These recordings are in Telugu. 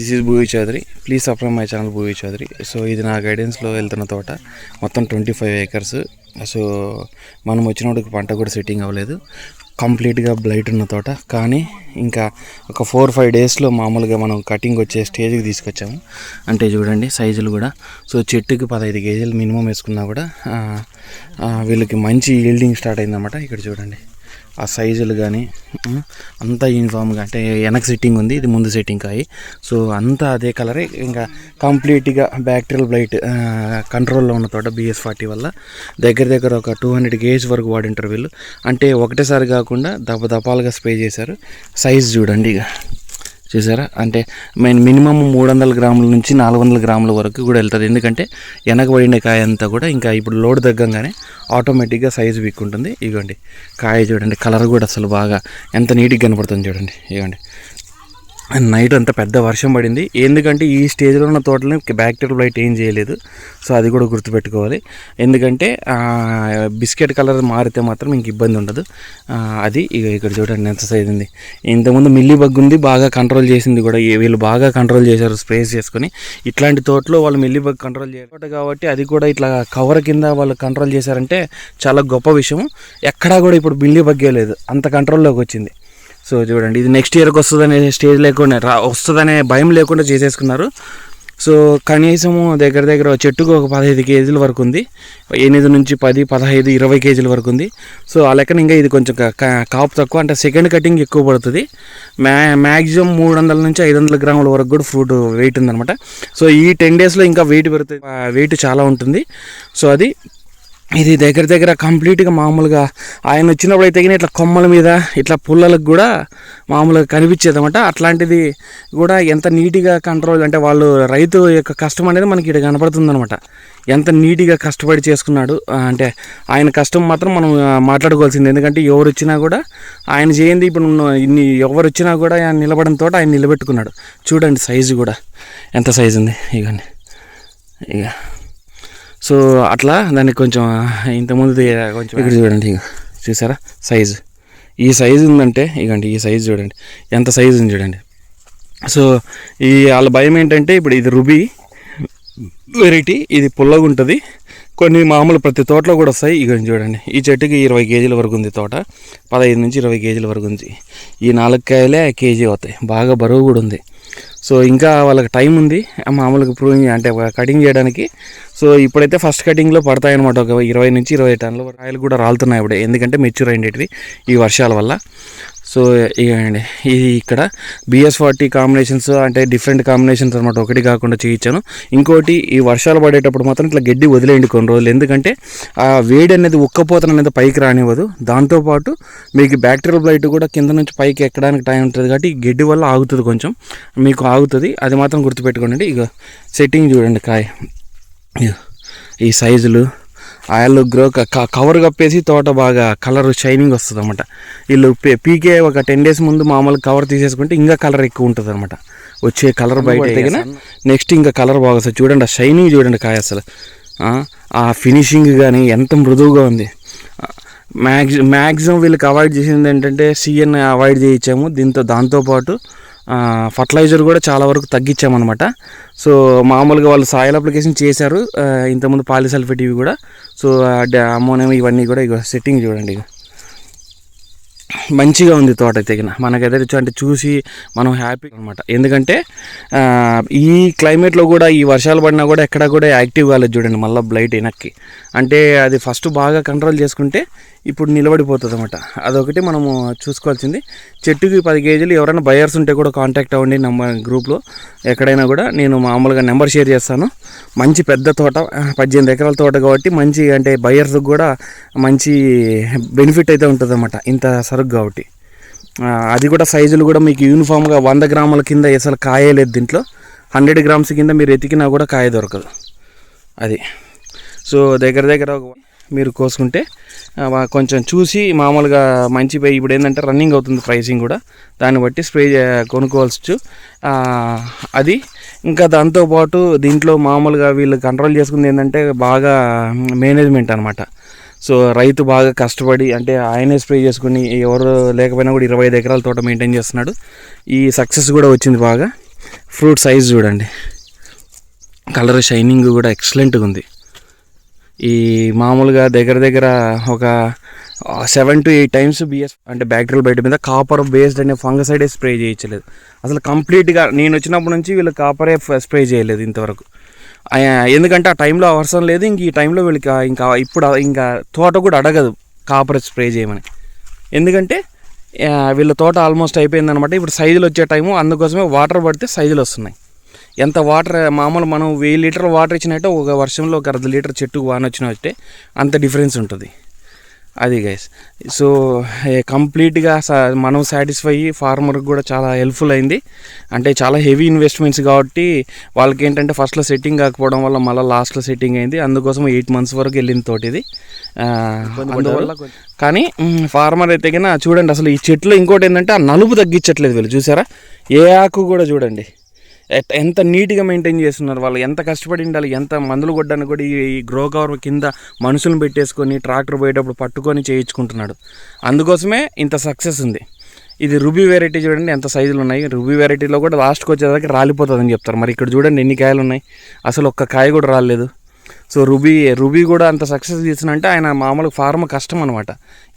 This is Bhuvi Chowdary please subscribe my channel Bhuvi Chowdary so ఇది నా గైడెన్స్లో వెళ్తున్న తోట. మొత్తం ట్వంటీ ఫైవ్ ఏకర్స్ సో మనం వచ్చినప్పుడు పంట కూడా సెట్టింగ్ అవ్వలేదు. కంప్లీట్గా బ్లైట్ ఉన్న తోట. కానీ ఇంకా ఒక ఫోర్ ఫైవ్ డేస్లో మామూలుగా మనం కటింగ్ వచ్చే స్టేజ్కి తీసుకొచ్చాము. అంటే చూడండి సైజులు కూడా. సో చెట్టుకి పదహైదు కేజీలు మినిమం వేసుకున్నా కూడా వీళ్ళకి మంచి ఈల్డింగ్ స్టార్ట్ అయిందన్నమాట. ఇక్కడ చూడండి. ఆ సైజులు కానీ అంతా యూనిఫామ్గా అంటే వెనక సెట్టింగ్ ఉంది ఇది ముందు సెట్టింగ్ కాయి. సో అంతా అదే కలరే ఇంకా కంప్లీట్గా బ్యాక్టీరియల్ బ్లైట్ కంట్రోల్లో ఉన్న తోట బిఎస్ ఫార్టీ వల్ల. దగ్గర దగ్గర ఒక టూ హండ్రెడ్ కేజీ వరకు వాడింటారు వీళ్ళు. అంటే ఒకటేసారి కాకుండా దప దపాలుగా స్ప్రే చేశారు. సైజ్ చూడండి ఇక చూసారా అంటే మెయిన్ మినిమం మూడు వందల గ్రాముల నుంచి నాలుగు వందల గ్రాముల వరకు కూడా వెళ్తుంది. ఎందుకంటే వెనకబడిన కాయ అంతా కూడా ఇంకా ఇప్పుడు లోడ్ తగ్గంగానే ఆటోమేటిక్గా సైజు వీక్కుంటుంది. ఇగోండి కాయ చూడండి కలర్ కూడా అసలు బాగా ఎంత నీట్గా కనపడుతుంది చూడండి. ఇగోండి. నైట్ అంత పెద్ద వర్షం పడింది. ఎందుకంటే ఈ స్టేజ్లో ఉన్న తోటలని బ్యాక్టీరియల్ లైట్ ఏం చేయలేదు. సో అది కూడా గుర్తుపెట్టుకోవాలి. ఎందుకంటే బిస్కెట్ కలర్ మారితే మాత్రం ఇంక ఇబ్బంది ఉండదు. అది ఇక ఇక్కడ చూడండి ఎంత సైజ్ ఉంది. ఇంతకుముందు మిల్లీ బగ్ ఉంది బాగా కంట్రోల్ చేసింది కూడా. వీళ్ళు బాగా కంట్రోల్ చేశారు స్ప్రేస్ చేసుకొని. ఇట్లాంటి తోటలో వాళ్ళు మిల్లీ బగ్ కంట్రోల్ చేయాలి కాబట్టి అది కూడా ఇట్లా కవర్ కింద వాళ్ళు కంట్రోల్ చేశారంటే చాలా గొప్ప విషయం ఎక్కడా కూడా ఇప్పుడు మిల్లీ బగ్గే లేదు. అంత కంట్రోల్లోకి వచ్చింది. సో చూడండి ఇది నెక్స్ట్ ఇయర్కి వస్తుందనే స్టేజ్ లేకుండా రా వస్తుందనే భయం లేకుండా చేసేసుకున్నారు. సో కనీసము దగ్గర దగ్గర చెట్టుకు ఒక పదహైదు కేజీల వరకు ఉంది. ఎనిమిది నుంచి పది పదహైదు ఇరవై కేజీల వరకు ఉంది. సో ఆ లెక్కన ఇంకా ఇది కొంచెం కా- కాపు తక్కువ అంటే సెకండ్ కటింగ్ ఎక్కువ పడుతుంది. మ్యా మ్యాక్సిమం మూడు వందల నుంచి ఐదు వందల గ్రాముల వరకు కూడా ఫ్రూట్ వెయిట్ ఉందన్నమాట. సో ఈ టెన్ డేస్లో ఇంకా వెయిట్ పెరుగుతుంది. వెయిట్ చాలా ఉంటుంది. సో అది ఇది దగ్గర దగ్గర కంప్లీట్గా మామూలుగా ఆయన వచ్చినప్పుడు అయితే ఇట్లా కొమ్మల మీద ఇట్లా పుల్లలకు కూడా మామూలుగా కనిపించేది అనమాట అట్లాంటిది కూడా ఎంత నీట్గా కంట్రోల్ అంటే వాళ్ళు రైతు యొక్క కష్టం అనేది మనకి ఇక్కడ కనపడుతుంది అనమాట ఎంత నీట్గా కష్టపడి చేసుకున్నాడు అంటే ఆయన కష్టం మాత్రం మనం మాట్లాడుకోవాల్సింది. ఎందుకంటే ఎవరు వచ్చినా కూడా ఆయన చేయింది ఇప్పుడు ఇన్ని ఎవరు వచ్చినా కూడా ఆయన నిలబడిన తోట ఆయన నిలబెట్టుకున్నాడు. చూడండి సైజు కూడా. ఎంత సైజు ఉంది? ఇవన్నీ ఇక సో అట్లా దానికి కొంచెం ఇంతకుముందు కొంచెం? ఇక్కడ చూడండి ఇక. చూసారా? సైజు. ఈ సైజు ఉందంటే ఇగండి ఈ సైజు చూడండి. ఎంత సైజు ఉంది చూడండి. సో ఈ వాళ్ళ భయం ఏంటంటే ఇప్పుడు ఇది రుబీ వెరైటీ ఇది పుల్లగా ఉంటుంది. కొన్ని మామూలు ప్రతి తోటలో కూడా వస్తాయి. ఇక చూడండి. ఈ చెట్టుకి ఇరవై కేజీల వరకు ఉంది తోట. పదహైదు నుంచి ఇరవై కేజీల వరకు ఉంది. ఈ నాలుగు కాయలే కేజీ అవుతాయి. బాగా బరువు కూడా ఉంది. సో ఇంకా వాళ్ళకి టైం ఉంది. మామూలుగా ప్రూవింగ్ అంటే కటింగ్ చేయడానికి. సో ఇప్పుడైతే ఫస్ట్ కటింగ్లో పడతాయన్నమాట. ఒక ఇరవై నుంచి ఇరవై టన్నుల వరకు కాయలు కూడా రాలుతున్నాయి ఇప్పుడు. ఎందుకంటే మెచ్యూర్ అయ్యేటివి ఈ వర్షాల వల్ల. సో ఇవ్వండి ఇది ఇక్కడ బిఎస్ ఫార్టీ కాంబినేషన్స్ అంటే డిఫరెంట్ కాంబినేషన్స్ అనమాట ఒకటి కాకుండా చేయించాను. ఇంకోటి ఈ వర్షాలు పడేటప్పుడు మాత్రం ఇట్లా గడ్డి వదిలేయండి కొన్ని రోజులు. ఎందుకంటే ఆ వేడి అనేది ఉక్కపోతన అనేది పైకి రానివ్వదు. దాంతోపాటు మీకు బ్యాక్టీరియల్ బ్లైట్ కూడా కింద నుంచి పైకి ఎక్కడానికి టైం ఉంటుంది కాబట్టి ఈ గడ్డి వల్ల ఆగుతుంది కొంచెం. మీకు ఆగుతుంది. అది మాత్రం గుర్తుపెట్టుకోండి. ఇక సెట్టింగ్ చూడండి కాయ. ఈ సైజులు ఆయిల్ గ్రో కవర్ కప్పేసి తోట బాగా కలర్ షైనింగ్ వస్తుంది అనమాట వీళ్ళు పీకే ఒక టెన్ డేస్ ముందు మామూలు కవర్ తీసేసుకుంటే ఇంకా కలర్ ఎక్కువ ఉంటుంది అనమాట వచ్చే కలర్ బయట తగిన నెక్స్ట్ ఇంకా కలర్ బాగా వస్తుంది. చూడండి ఆ షైనింగ్ చూడండి కాయ అసలు. ఆ, ఆ ఫినిషింగ్ కానీ ఎంత మృదువుగా ఉంది. మ్యాక్సి మ్యాక్సిమం వీళ్ళకి అవాయిడ్ చేసింది ఏంటంటే సిఎన్ అవాయిడ్ చేయించాము. దీంతో దాంతోపాటు ఫర్టిలైజర్ కూడా చాలా వరకు తగ్గించామన్నమాట. సో మామూలుగా వాళ్ళు సాయిల్ అప్లికేషన్ చేశారు. ఇంతకుముందు పాలిసల్ఫేట్ ఇవి కూడా. సో అమ్మోనియం ఇవన్నీ కూడా ఇక సెట్టింగ్ చూడండి ఇక మంచిగా ఉంది తోట తెగిన. మనకైతే అంటే చూసి మనం హ్యాపీ అనమాట ఎందుకంటే ఈ క్లైమేట్లో కూడా ఈ వర్షాలు పడినా కూడా ఎక్కడ కూడా యాక్టివ్ కాలేదు చూడండి మళ్ళీ బ్లైట్ వెనక్కి. అంటే అది ఫస్ట్ బాగా కంట్రోల్ చేసుకుంటే ఇప్పుడు నిలబడిపోతుంది అనమాట అదొకటి మనము చూసుకోవాల్సింది. చెట్టుకి పది కేజీలు ఎవరైనా బయర్స్ ఉంటే కూడా కాంటాక్ట్ అవ్వండి నమ్మ గ్రూప్లో ఎక్కడైనా కూడా నేను మామూలుగా నెంబర్ షేర్ చేస్తాను. మంచి పెద్ద తోట పద్దెనిమిది ఎకరాల తోట కాబట్టి మంచి అంటే బయర్స్కి కూడా మంచి బెనిఫిట్ అయితే ఉంటుంది అనమాట ఇంత దొరకదు కాబట్టి. అది కూడా సైజులు కూడా మీకు యూనిఫామ్గా వంద గ్రాముల కింద అసలు కాయే లేదు దీంట్లో. హండ్రెడ్ గ్రామ్స్ కింద మీరు ఎతికినా కూడా కాయ దొరకదు. అది. సో దగ్గర దగ్గర మీరు కోసుకుంటే కొంచెం చూసి మామూలుగా మంచి ఇప్పుడు ఏంటంటే రన్నింగ్ అవుతుంది ప్రైసింగ్ కూడా. దాన్ని బట్టి స్ప్రే కొనుక్కోవచ్చు అది ఇంకా దాంతోపాటు దీంట్లో మామూలుగా వీళ్ళు కంట్రోల్ చేసుకుంది ఏంటంటే బాగా మేనేజ్మెంట్ అనమాట సో రైతు బాగా కష్టపడి అంటే ఆయనే స్ప్రే చేసుకుని ఎవరు లేకపోయినా కూడా ఇరవై ఐదు ఎకరాల తోట మెయింటైన్ చేస్తున్నాడు. ఈ సక్సెస్ కూడా వచ్చింది బాగా. ఫ్రూట్ సైజ్ చూడండి. కలర్ షైనింగ్ కూడా ఎక్సలెంట్గా ఉంది. ఈ మామూలుగా దగ్గర దగ్గర ఒక seven to eight times BS అంటే బ్యాక్టీరియల్ బయట మీద కాపర్ బేస్డ్ అనే ఫంగసైడే స్ప్రే చేయించలేదు అసలు కంప్లీట్గా నేను వచ్చినప్పటి నుంచి వీళ్ళు కాపరే స్ప్రే చేయలేదు ఇంతవరకు. ఎందుకంటే ఆ టైంలో అవసరం లేదు ఇంక ఈ టైంలో వీళ్ళకి ఇంకా ఇప్పుడు ఇంకా తోట కూడా అడగదు కాపర్ స్ప్రే చేయమని. ఎందుకంటే వీళ్ళ తోట ఆల్మోస్ట్ అయిపోయిందనమాట ఇప్పుడు సైజులు వచ్చే టైము అందుకోసమే వాటర్ పడితే సైజులు వస్తున్నాయి. ఎంత వాటర్ మామూలు మనం వెయ్యి లీటర్ వాటర్ ఇచ్చినట్టే ఒక వర్షంలో ఒక అర్ధ లీటర్ చెట్టుకు వాన వచ్చినట్టే అంత డిఫరెన్స్ ఉంటుంది. అది గైస్ సో కంప్లీట్గా మనం సాటిస్ఫై ఫార్మర్కి కూడా చాలా హెల్ప్ఫుల్ అయింది. అంటే చాలా హెవీ ఇన్వెస్ట్మెంట్స్ కాబట్టి వాళ్ళకి ఏంటంటే ఫస్ట్లో సెట్టింగ్ కాకపోవడం వల్ల మళ్ళీ లాస్ట్లో సెట్టింగ్ అయింది. అందుకోసం ఎయిట్ మంత్స్ వరకు వెళ్ళిన తోటి ఇది. ఆ, అందువల్ల కానీ ఫార్మర్ అయితే కన్నా చూడండి అసలు ఈ చెట్లు ఇంకోటి ఏంటంటే ఆ నలుపు తగ్గించట్లేదు వీళ్ళు చూసారా? ఏ ఆకు కూడా చూడండి. ఎంత నీట్గా మెయింటైన్ చేస్తున్నారు వాళ్ళు? ఎంత కష్టపడి ఉండాలి? ఎంత మందులు కొట్టడానికి కూడా ఈ గ్రో కవర్ కింద మనుషులను పెట్టేసుకొని ట్రాక్టర్ పోయేటప్పుడు పట్టుకొని చేయించుకుంటున్నాడు. అందుకోసమే ఇంత సక్సెస్ ఉంది. ఇది రుబీ వెరైటీ చూడండి ఎంత సైజులు ఉన్నాయి. రుబీ వెరైటీలో కూడా లాస్ట్కి వచ్చేదాకా రాలిపోతుందని చెప్తారు. మరి ఇక్కడ చూడండి ఎన్ని కాయలు ఉన్నాయి. అసలు ఒక్క కాయ కూడా రాలేదు. సో రుబీ రుబీ కూడా అంత సక్సెస్ తీసినంటే ఆయన మామూలు ఫార్మ్ కష్టం అనమాట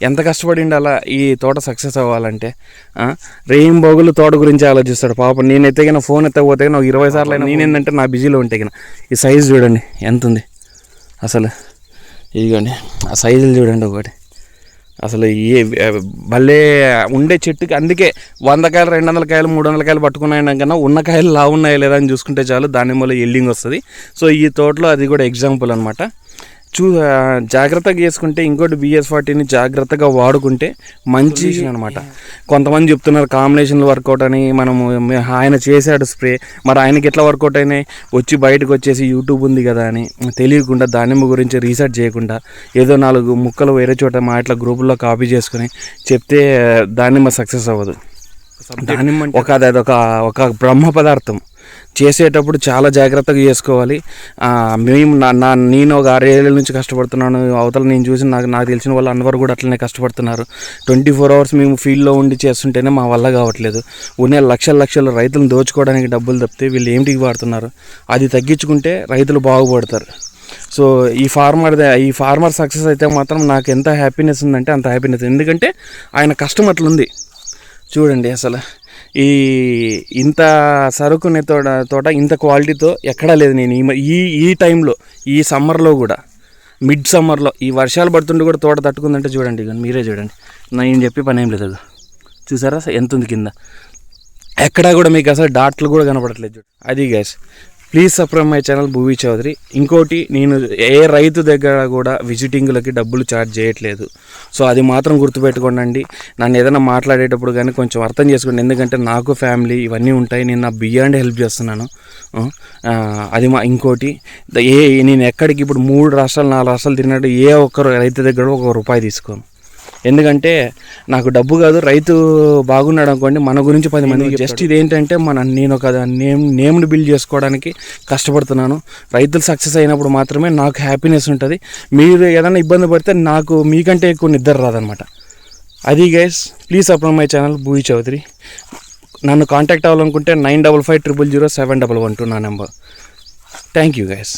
ఎంత కష్టపడి ఉండాలా ఈ తోట సక్సెస్ అవ్వాలంటే రెయిన్ బోగులు తోట గురించి ఆలోచిస్తాడు. పాపం నేను ఎత్తగిన ఫోన్ ఎత్తకపోతే నాకు ఇరవై సార్లు అయినా నేనేందంటే నా బిజీలో ఉంటే గిన. ఈ సైజు చూడండి ఎంత ఉంది అసలు ఇదిగోండి ఆ సైజులు చూడండి ఒకటి. అసలు ఏ భలే ఉండే చెట్టుకి అందుకే వంద కాయలు రెండు వందల కాయలు మూడు వందల కాయలు పట్టుకున్నాయన కన్నా ఉన్న కాయలు లా ఉన్నాయా లేదా అని చూసుకుంటే చాలు దానిమ్మలో ఎల్డింగ్ వస్తుంది. సో ఈ తోటలో అది కూడా ఎగ్జాంపుల్ అనమాట చూ జాగ్రత్తగా చేసుకుంటే ఇంకోటి బిఎస్ ఫార్టీని జాగ్రత్తగా వాడుకుంటే మంచి అనమాట కొంతమంది చెప్తున్నారు కాంబినేషన్లు వర్కౌట్ అని మనము ఆయన చేశాడు స్ప్రే మరి ఆయనకి ఎట్లా వర్కౌట్ అయినాయి? వచ్చి బయటకు వచ్చేసి యూట్యూబ్ ఉంది కదా అని తెలియకుండా దానిమ్మ గురించి రీసెర్చ్ చేయకుండా ఏదో నాలుగు ముక్కలు వేరే చోట మా ఇట్లా గ్రూపుల్లో కాపీ చేసుకుని చెప్తే దానిమ్మ సక్సెస్ అవ్వదు. దానిమ్మ ఒక అది ఒక బ్రహ్మ పదార్థం. చేసేటప్పుడు చాలా జాగ్రత్తగా చేసుకోవాలి. మేము నా నా నేను ఒక ఆరేళ్ళ నుంచి కష్టపడుతున్నాను. అవతల నేను చూసి నాకు నాకు తెలిసిన వాళ్ళు అందరూ కూడా అట్లనే కష్టపడుతున్నారు. ట్వంటీ ఫోర్ అవర్స్ మేము ఫీల్డ్లో ఉండి చేస్తుంటేనే మా వల్ల కావట్లేదు. ఉన్న లక్షల లక్షల రైతులను దోచుకోవడానికి డబ్బులు తప్పితే వీళ్ళు ఏమిటికి వాడుతున్నారు అది తగ్గించుకుంటే రైతులు బాగుపడతారు. సో ఈ ఫార్మర్ ఈ ఫార్మర్ సక్సెస్ అయితే మాత్రం నాకు ఎంత హ్యాపీనెస్ ఉందంటే అంత హ్యాపీనెస్. ఎందుకంటే ఆయన కష్టం అట్లుంది. చూడండి అసలు. ఈ ఇంత సరుకుని తోట తోట ఇంత క్వాలిటీతో ఎక్కడా లేదు నేను. ఈ మ- ఈ ఈ టైంలో ఈ సమ్మర్లో కూడా మిడ్ సమ్మర్లో ఈ వర్షాలు పడుతుంటే కూడా తోట తట్టుకుందంటే చూడండి ఇక మీరే చూడండి. నేను చెప్పి పని ఏం లేదు చూసారా? ఎంత ఉంది కింద? ఎక్కడా కూడా మీకు అసలు డాట్లు కూడా కనపడట్లేదు. అది guys please subscribe my channel Bhuvi Chowdary. ఇంకోటి నేను ఏ రైతు దగ్గర కూడా విజిటింగ్లకి డబ్బులు ఛార్జ్ చేయట్లేదు. సో అది మాత్రం గుర్తుపెట్టుకోండి నన్ను ఏదైనా మాట్లాడేటప్పుడు కానీ కొంచెం అర్థం చేసుకోండి. ఎందుకంటే నాకు ఫ్యామిలీ ఇవన్నీ ఉంటాయి. నేను నా బియాండ్ హెల్ప్ చేస్తున్నాను. అది మా ఇంకోటి ద- ఏ నేను ఎక్కడికి ఇప్పుడు మూడు రాష్ట్రాలు నాలుగు రాష్ట్రాలు తిరిగినట్టు ఏ ఒక్కరు రైతు దగ్గర ఒక రూపాయి తీసుకోను. ఎందుకంటే నాకు డబ్బు కాదు రైతు బాగున్నాడు అనుకోండి మన గురించి పది మంది జస్ట్ ఇదేంటంటే మన నేను ఒక నేమ్ నేమ్ని బిల్డ్ చేసుకోవడానికి కష్టపడుతున్నాను. రైతులు సక్సెస్ అయినప్పుడు మాత్రమే నాకు హ్యాపీనెస్ ఉంటుంది. మీరు ఏదైనా ఇబ్బంది పడితే నాకు మీకంటే ఎక్కువ నిద్ర రాదనమాట అది guys please support my channel Bhuvi Chowdary. నన్ను కాంటాక్ట్ అవ్వాలనుకుంటే nine double five triple zero seven double one two నా నెంబర్ థ్యాంక్ యూ గైస్